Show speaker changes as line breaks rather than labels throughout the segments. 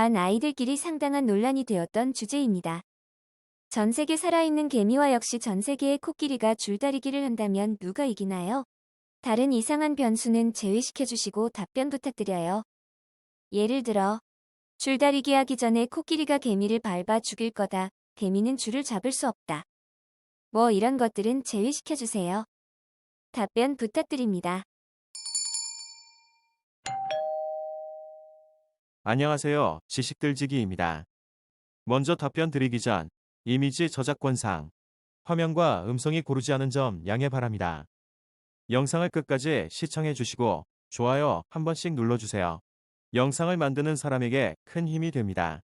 반 아이들끼리 상당한 논란이 되었던 주제입니다. 전 세계 살아있는 개미와 역시 전 세계의 코끼리가 줄다리기를 한다면 누가 이기나요? 다른 이상한 변수는 제외시켜주시고 답변 부탁드려요. 예를 들어, 줄다리기 하기 전에 코끼리가 개미를 밟아 죽일 거다. 개미는 줄을 잡을 수 없다. 뭐 이런 것들은 제외시켜주세요. 답변 부탁드립니다.
안녕하세요. 지식들지기입니다. 먼저 답변 드리기 전 이미지 저작권상 화면과 음성이 고르지 않은 점 양해 바랍니다. 영상을 끝까지 시청해 주시고 좋아요 한 번씩 눌러주세요. 영상을 만드는 사람에게 큰 힘이 됩니다.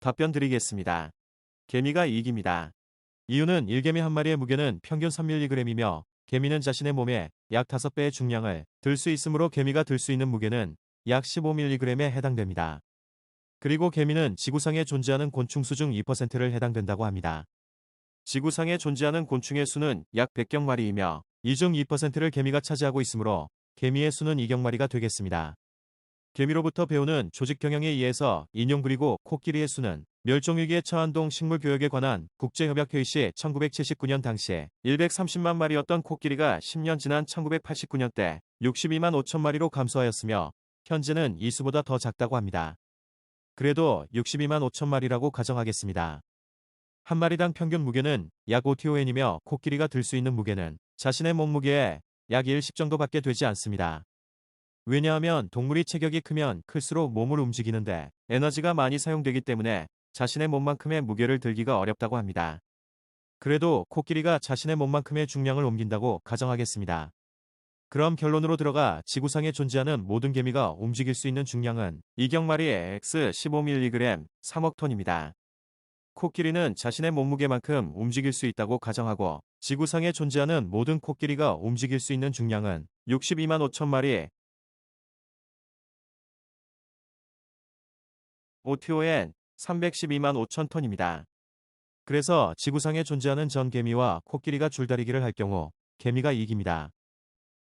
답변 드리겠습니다. 개미가 이깁니다. 이유는 일개미 한 마리의 무게는 평균 3mg이며 개미는 자신의 몸에 약 5배의 중량을 들 수 있으므로 개미가 들 수 있는 무게는 약 15mg에 해당됩니다. 그리고 개미는 지구상에 존재하는 곤충 수 중 2%를 해당된다고 합니다. 지구상에 존재하는 곤충의 수는 약 100경 마리이며 이 중 2%를 개미가 차지하고 있으므로 개미의 수는 2경 마리가 되겠습니다. 개미로부터 배우는 조직 경영에 의해서 인용 그리고 코끼리의 수는 멸종위기에 처한 동 식물 교역에 관한 국제협약회의 시 1979년 당시에 130만 마리였던 코끼리가 10년 지난 1989년 때 62만 5천 마리로 감소하였으며 현재는 이 수보다 더 작다고 합니다. 그래도 62만 5천 마리라고 가정하겠습니다. 한 마리당 평균 무게는 약 5TON이며 코끼리가 들 수 있는 무게는 자신의 몸무게의 약 1십 정도밖에 되지 않습니다. 왜냐하면 동물이 체격이 크면 클수록 몸을 움직이는데 에너지가 많이 사용되기 때문에 자신의 몸만큼의 무게를 들기가 어렵다고 합니다. 그래도 코끼리가 자신의 몸만큼의 중량을 옮긴다고 가정하겠습니다. 그럼 결론으로 들어가 지구상에 존재하는 모든 개미가 움직일 수 있는 중량은 이경마리의 X 15mg 3억 톤입니다. 코끼리는 자신의 몸무게만큼 움직일 수 있다고 가정하고 지구상에 존재하는 모든 코끼리가 움직일 수 있는 중량은 62만 5천 마리 5TON 312만 5천 톤입니다. 그래서 지구상에 존재하는 전 개미와 코끼리가 줄다리기를 할 경우 개미가 이깁니다.